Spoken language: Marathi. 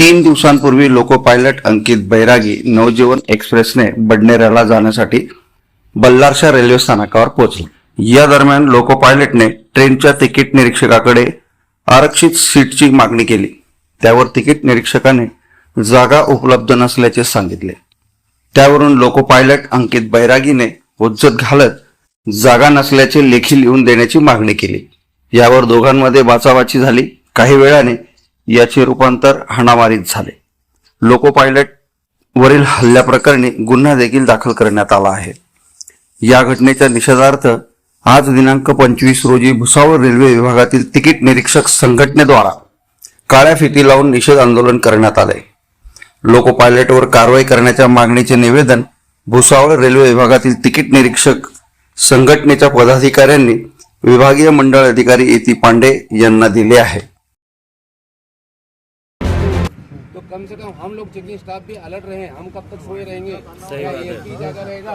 तीन दिवसांपूर्वी लोको पायलट अंकित बैरागी नवजीवन एक्सप्रेसने बडनेराला जाण्यासाठी बल्लारशा रेल्वे स्थानकावर पोहोचला. या दरम्यान लोको पायलटने ट्रेनच्या तिकीट निरीक्षकाकडे आरक्षित सीटची मागणी केली. त्यावर तिकीट निरीक्षकाने जागा उपलब्ध नसल्याचे सांगितले. त्यावरून लोको पायलट अंकित बैरागीने उज्जत घालत जागा नसल्याचे लेखी लिहून देण्याची मागणी केली. यावर दोघांमध्ये बाचाबाची झाली. काही वेळाने याचे रूपांतर हाणामारीत झाले. लोको पायलट वरील हल्ल्याप्रकरणी गुन्हा देखील दाखल करण्यात आला आहे. या घटनेच्या निषेधार्थ आज दिनांक पंचवीस रोजी भुसावळ रेल्वे विभागातील तिकीट निरीक्षक संघटनेद्वारा काळ्या फिती लावून निषेध आंदोलन करण्यात आले. लोको पायलटवर कारवाई करण्याच्या मागणीचे निवेदन भुसावळ रेल्वे विभागातील तिकीट निरीक्षक संघटनेच्या पदाधिकाऱ्यांनी विभागीय मंडळ अधिकारी एती पांडे यांना दिले आहे. तो कम से कम हम लोग चेकिंग स्टाफ भी अलर्ट रहे हम कब तक सोए रहेंगे? क्या एक ही। जगह रहेगा।